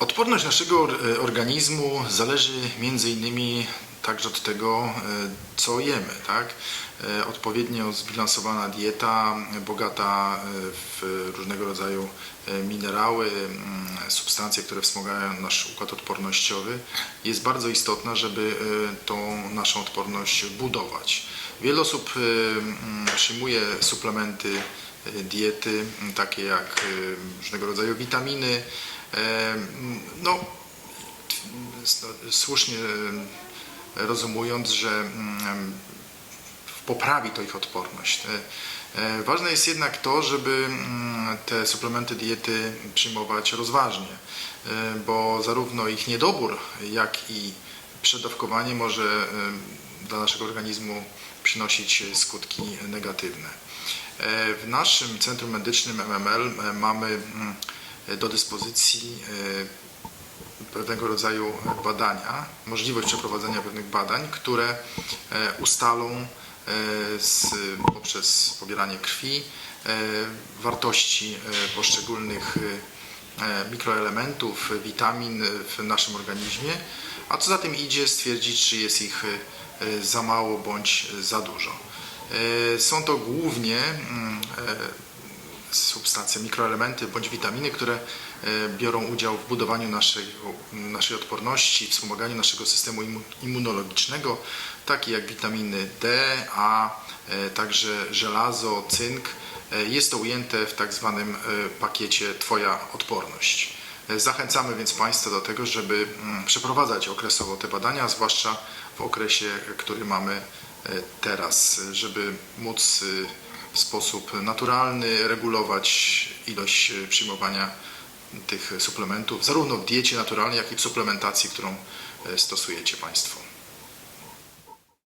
Odporność naszego or- organizmu zależy innymi także od tego, e, co jemy, tak? E, Odpowiednio zbilansowana dieta, bogata e, w różnego rodzaju minerały, mm, substancje, które wspomagają nasz układ odpornościowy, jest bardzo istotna, żeby tą naszą odporność budować. Wiele osób mm, przyjmuje suplementy diety, takie jak różnego rodzaju witaminy. No, słusznie rozumując, że mm, poprawi to ich odporność. E, e, Ważne jest jednak to, żeby mm, te suplementy diety przyjmować rozważnie, e, bo zarówno ich niedobór, jak i przedawkowanie może dla naszego organizmu przynosić skutki negatywne. W naszym Centrum Medycznym MML mamy mm, do dyspozycji pewnego rodzaju badania, możliwość przeprowadzenia pewnych badań, które e, ustalą e, z, poprzez pobieranie krwi e, wartości poszczególnych mikroelementów, witamin w naszym organizmie, a co za tym idzie stwierdzić, czy jest ich za mało bądź za dużo. Są to głównie mm, substancje, mikroelementy bądź witaminy, które e, biorą udział w budowaniu naszej, naszej odporności, wspomaganiu naszego systemu immunologicznego, takie jak witaminy D, A, e, także żelazo, cynk. E, Jest to ujęte w tak zwanym pakiecie Twoja odporność. Zachęcamy więc Państwa do tego, żeby mm, przeprowadzać okresowo te badania, zwłaszcza w okresie, który mamy teraz, żeby móc w sposób naturalny regulować ilość e, przyjmowania tych suplementów, zarówno w diecie naturalnej, jak i w suplementacji, którą e, stosujecie Państwo.